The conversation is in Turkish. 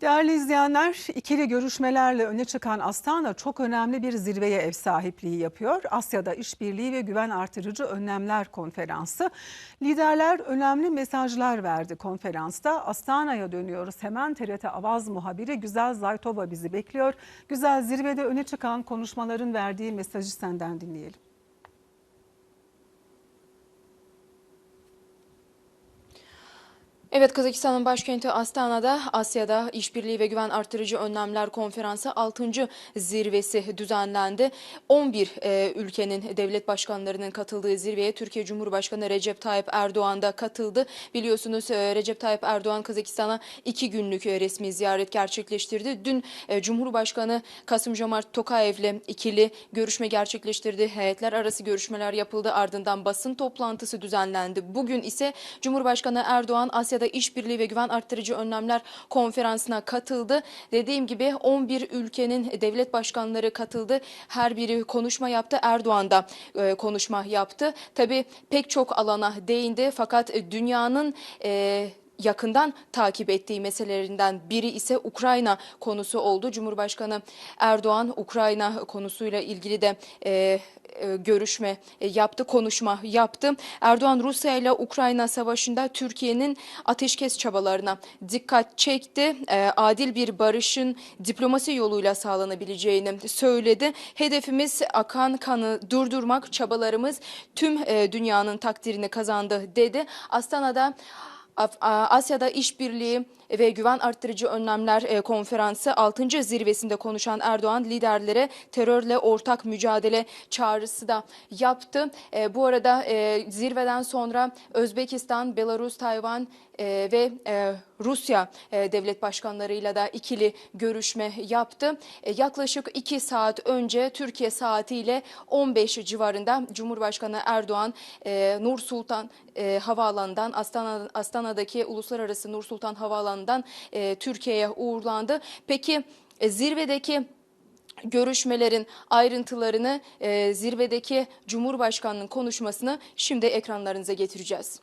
Değerli izleyenler, ikili görüşmelerle öne çıkan Astana çok önemli bir zirveye ev sahipliği yapıyor. Asya'da işbirliği ve güven artırıcı önlemler konferansı. Liderler önemli mesajlar verdi konferansta. Astana'ya dönüyoruz. Hemen TRT Avaz muhabiri Güzel Zaytova bizi bekliyor. Güzel zirvede öne çıkan konuşmaların verdiği mesajı senden dinleyelim. Evet Kazakistan'ın başkenti Astana'da Asya'da İşbirliği ve Güven Artırıcı Önlemler Konferansı 6. zirvesi düzenlendi. 11 e, ülkenin devlet başkanlarının katıldığı zirveye Türkiye Cumhurbaşkanı Recep Tayyip Erdoğan da katıldı. Biliyorsunuz e, Recep Tayyip Erdoğan Kazakistan'a iki günlük e, resmi ziyaret gerçekleştirdi. Dün e, Cumhurbaşkanı Kasım Jomart Tokayev'le ikili görüşme gerçekleştirdi. Heyetler arası görüşmeler yapıldı. Ardından basın toplantısı düzenlendi. Bugün ise Cumhurbaşkanı Erdoğan Asya'da İşbirliği ve Güven Arttırıcı Önlemler Konferansı'na katıldı. Dediğim gibi 11 ülkenin devlet başkanları katıldı. Her biri konuşma yaptı. Erdoğan da e, konuşma yaptı. Tabii pek çok alana değindi fakat dünyanın e, yakından takip ettiği meselelerinden biri ise Ukrayna konusu oldu. Cumhurbaşkanı Erdoğan Ukrayna konusuyla ilgili de e, e, görüşme e, yaptı, konuşma yaptı. Erdoğan Rusya ile Ukrayna savaşında Türkiye'nin ateşkes çabalarına dikkat çekti. E, adil bir barışın diplomasi yoluyla sağlanabileceğini söyledi. Hedefimiz akan kanı durdurmak, çabalarımız tüm dünyanın takdirini kazandı dedi. Astana'da Asya'da işbirliği ve güven arttırıcı önlemler e, konferansı 6. zirvesinde konuşan Erdoğan liderlere terörle ortak mücadele çağrısı da yaptı. E, bu arada e, zirveden sonra Özbekistan, Belarus, Tayvan ve Rusya devlet başkanlarıyla da ikili görüşme yaptı. Yaklaşık 2 saat önce Türkiye saatiyle 15 civarında Cumhurbaşkanı Erdoğan Nur Sultan Havaalanı'ndan Astana, Astana'daki Uluslararası Nur Sultan Havaalanı'ndan e, Türkiye'ye uğurlandı. Peki e, zirvedeki görüşmelerin ayrıntılarını e, zirvedeki Cumhurbaşkanı'nın konuşmasını şimdi ekranlarınıza getireceğiz.